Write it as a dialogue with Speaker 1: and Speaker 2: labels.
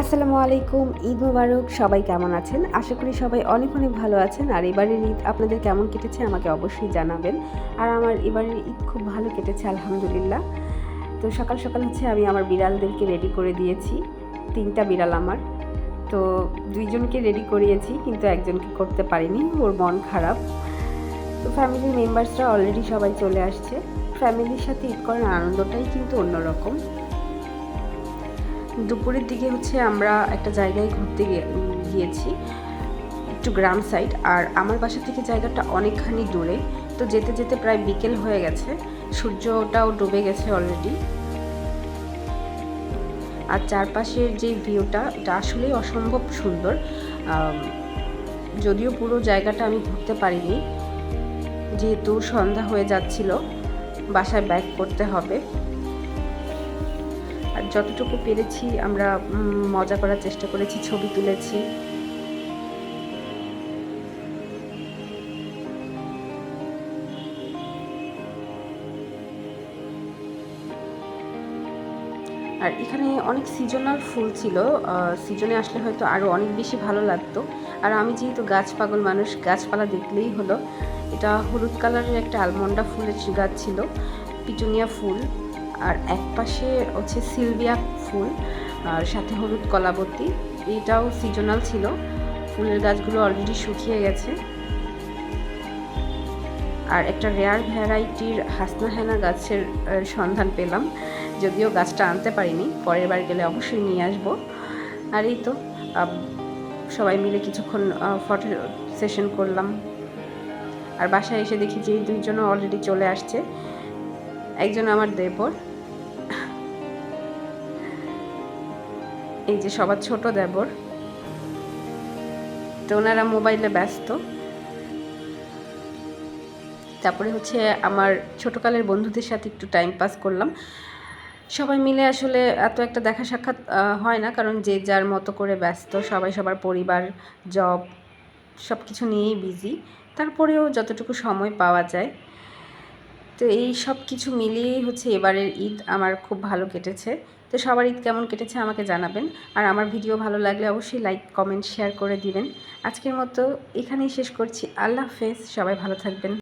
Speaker 1: আসসালামু আলাইকুম, ঈদ মুবারক, সবাই কেমন আছেন? আশা করি সবাই অনেক অনেক ভালো আছেন, আর এবারের ঈদ আপনাদের কেমন কেটেছে আমাকে অবশ্যই জানাবেন। আর আমার এবারের ঈদ খুব ভালো কেটেছে, আলহামদুলিল্লাহ। তো সকাল সকাল হচ্ছে আমি আমার বিড়ালদেরকে রেডি করে দিয়েছি, তিনটা বিড়াল আমার। তো দুইজনকে রেডি করিয়েছি, কিন্তু একজনকে করতে পারিনি, ওর মন খারাপ। তো ফ্যামিলির মেম্বার্সরা অলরেডি সবাই চলে আসছে। ফ্যামিলির সাথে ঈদ করার আনন্দটাই কিন্তু অন্যরকম। দুপুরের দিকে হচ্ছে আমরা একটা জায়গায় ঘুরতে গিয়ে- গিয়েছি, একটু গ্রাম সাইড আর আমার বাসা থেকে জায়গাটা অনেকখানি দূরে, তো যেতে যেতে প্রায় বিকেল হয়ে গেছে, সূর্যটাও ডুবে গেছে অলরেডি আর চারপাশের যে ভিউটা এটা আসলেই অসম্ভব সুন্দর। যদিও পুরো জায়গাটা আমি ঘুরতে পারিনি, যেহেতু সন্ধ্যা হয়ে যাচ্ছিল, বাসায় ব্যাক করতে হবে। যতটুকু পেরেছি আমরা মজা করার চেষ্টা করেছি, ছবি তুলেছি। আর এখানে অনেক সিজনাল ফুল ছিল সিজনে আসলে হয়তো আরও অনেক বেশি ভালো লাগতো। আর আমি যেহেতু গাছ পাগল মানুষ, গাছপালা দেখলেই হলো। এটা হলুদ কালারের একটা আলমন্ডা ফুলের গাছ ছিল, পিটুনিয়া ফুল। আর এক পাশে হচ্ছে সিলভিয়া ফুল, আর সাথে হলুদ কলাবতী। এটাও সিজনাল ছিল। ফুলের গাছগুলো অলরেডি শুকিয়ে গেছে। আর একটা রেয়ার ভ্যারাইটির হাসনা হেনা গাছের সন্ধান পেলাম। যদিও গাছটা আনতে পারিনি, পরের বার গেলে অবশ্যই নিয়ে আসব। আর এই তো সবাই মিলে কিছুক্ষণ ফটো সেশন করলাম। আর বাসায় এসে দেখি যে এই দুইজনও অলরেডি চলে আসছে। একজন আমার দেবর। এই যে সবার ছোট দেবর। তো ওনারা মোবাইলে ব্যস্ত। তারপরে হচ্ছে আমার ছোটকালের বন্ধুদের সাথে একটু টাইম পাস করলাম। সবাই মিলে আসলে এত একটা দেখা সাক্ষাৎ হয় না। কারণ যে যার মতো করে ব্যস্ত, সবাই সবার পরিবার জব সব কিছু নিয়েই বিজি তারপরেও যতটুকু সময় পাওয়া যায় তো এই সব কিছু মিলিয়েই হচ্ছে এবারের ঈদ আমার খুব ভালো কেটেছে। তো সবার ঈদ কেমন কেটেছে আমাকে জানাবেন। আর আমার ভিডিও ভালো লাগলে অবশ্যই লাইক, কমেন্ট, শেয়ার করে দিবেন। আজকের মতো এখানেই শেষ করছি। আল্লাহ হাফেজ। সবাই ভালো থাকবেন।